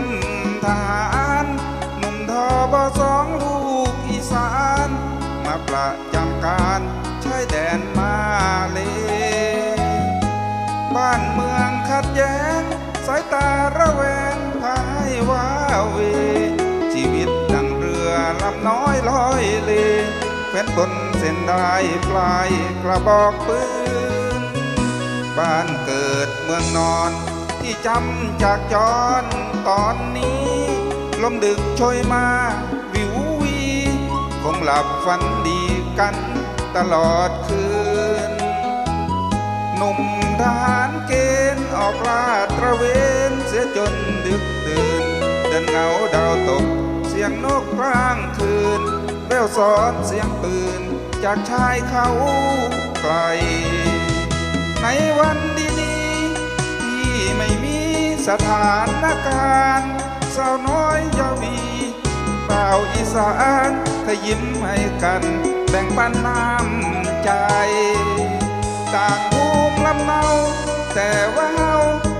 มทหารหนุ่มทอบอสองลูกอีสาน มาประจำการใช้แดนมาเลบ้านเมืองขัดแย้ง สายตาระแวงพายว้าเว ชีวิตดังเรือลำน้อยลอยเลแฟนบนเส้นได้ปลายกระบอกปืน บ้านเกิดเมืองนอน ที่จำจากจรตอนนี้ ลมดึกโชยมาวิววี คงหลับฝันดีกันตลอดคืน หนุ่มทหารเกณฑ์ออกลาดตระเวนเสียจนดึกตื่น เดินเงาดาวตก เสียงนกกลางคืนแววสอนเสียงปืนจากชายเขาไกล ในวันดีนี้ ไม่มีสถานการณ์สาวน้อยยาวีเป่าอีสานขยิ้มให้กันแบ่งปันน้ำใจต่างภูมิลำเนาแต่ว่าเฮา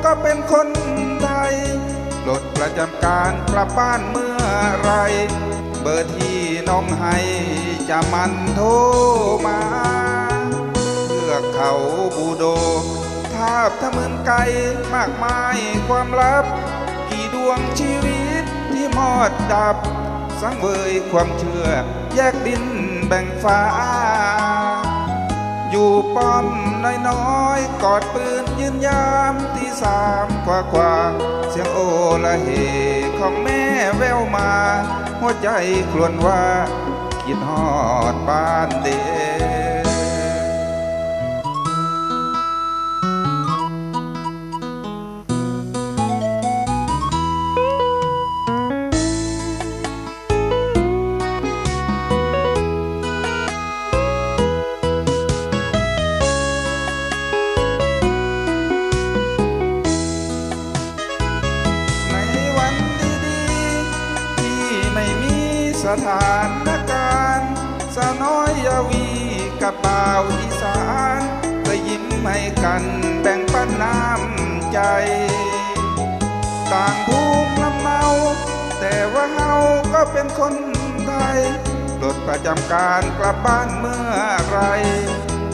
ก็เป็นคนไทยปลดประจำการกลับบ้านเมื่อไร เบอร์ที่น้องให้จะมันโทรมาเทือเขาบูโด ทาบทะมึนไกลมากมายความลับ กี่ดวงชีวิตที่มอดดับ สังเวยความเชื่อ แยกดินแบ่งฟ้า อยู่ป้อมน้อยๆ กอดปืนยืนยามที่สามกว่ากว่าเสียงโอละเหของแม่แววมา หัวใจครวญว่า คิดฮอดบ้านเด็ สถานการณ์สน้อยยาวีกับบ่าวอีสานก็ยิ้มให้กันแบ่งปันน้ำใจ ต่างภูมิลำเนาแต่ว่าเฮาก็เป็นคนไทยปลดประจำการกลับบ้านเมื่อไร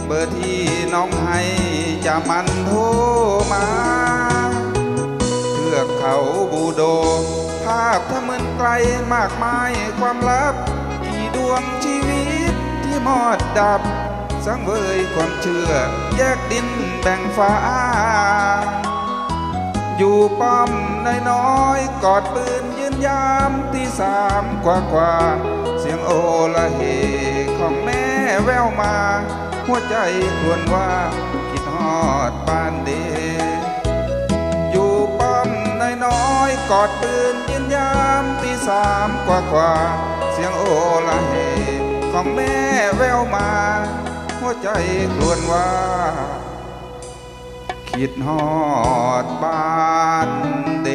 เบอร์ที่น้องให้จะมันโทรมา อกเขาบูโด ภาพถ้ามึนไกลมากมายความลับ กี่ดวงชีวิตที่มอดดับ สังเวยความเชื่อ แยกดินแบ่งฟ้า อยู่ป้อมน้อยๆกอดปืนยืนยามที่สามกว่ากว่าเสียงโอละเหของแม่แววมา หัวใจครวญว่าคิดฮอดบ้านเด อยๆกอดปืนยืนยามตีสามกว่ากว่า เสียงโอละเหของแม่แววมา หัวใจกลวนว่าคิดฮอดบ้านเด